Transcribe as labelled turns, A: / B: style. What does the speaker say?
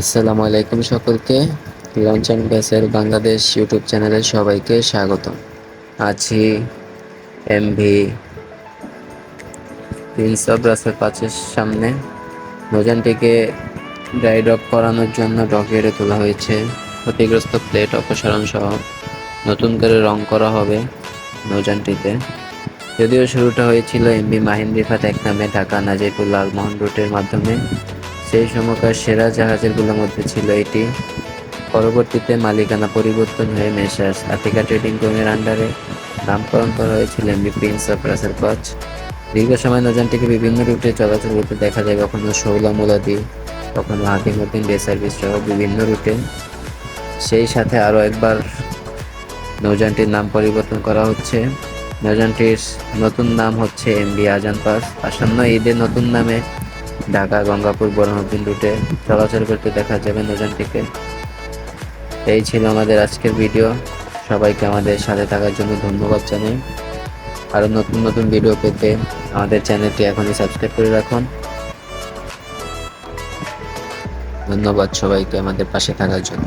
A: আসসালামু আলাইকুম সকলকে। লঞ্চন ব্যাসের বাংলাদেশ ইউটিউব চ্যানেলে সবাইকে স্বাগত আছি এমভি প্রিন্স অফ রাসের পাঁচের সামনে। নৌযানটিকে ড্রাই ডক করানোর জন্য ডকইয়ার্ডে তোলা হয়েছে। ক্ষতিগ্রস্ত প্লেট অপসারণ সহ নতুন করে রং করা হবে নৌযানটিতে যদিও শুরুটা হয়েছিল এমবি মাহিন রিফাত এক নামে ঢাকা নাজিপুর লালমোহন রুটের মাধ্যমে। সেই সময়কার সেরা জাহাজেরগুলোর মধ্যে ছিল এটি। পরবর্তীতে মালিকানা পরিবর্তন হয়ে মেসার্স আফ্রিকা ট্রেডিং কোমের আন্ডারে নামকরণ করা হয়েছিল এমবি প্রিন্স অফ রাসেল কচ। দীর্ঘ সময় নৌযানটিকে বিভিন্ন রুটে চলাচল করতে দেখা যায়, কখনো শৌলা মোলাদি কখনো হাকিমুদ্দিন ডে সার্ভিস সহ বিভিন্ন রুটে। সেই সাথে আরও একবার নৌযানটির নাম পরিবর্তন করা হচ্ছে। নৌযানটির নতুন নাম হচ্ছে এমবি আজান পাস। আসন্ন ঈদের নতুন নামে ঢাকা, গঙ্গাপুর বরহদ্দিন রুটে চলাচল করতে দেখা যাবে নৌযানটিকে এই ছিল আমাদের আজকের ভিডিও। সবাইকে আমাদের সাথে থাকার জন্য ধন্যবাদ জানাই। আরও নতুন নতুন ভিডিও পেতে আমাদের চ্যানেলটি এখনই সাবস্ক্রাইব করে রাখুন। ধন্যবাদ সবাইকে আমাদের পাশে থাকার জন্য।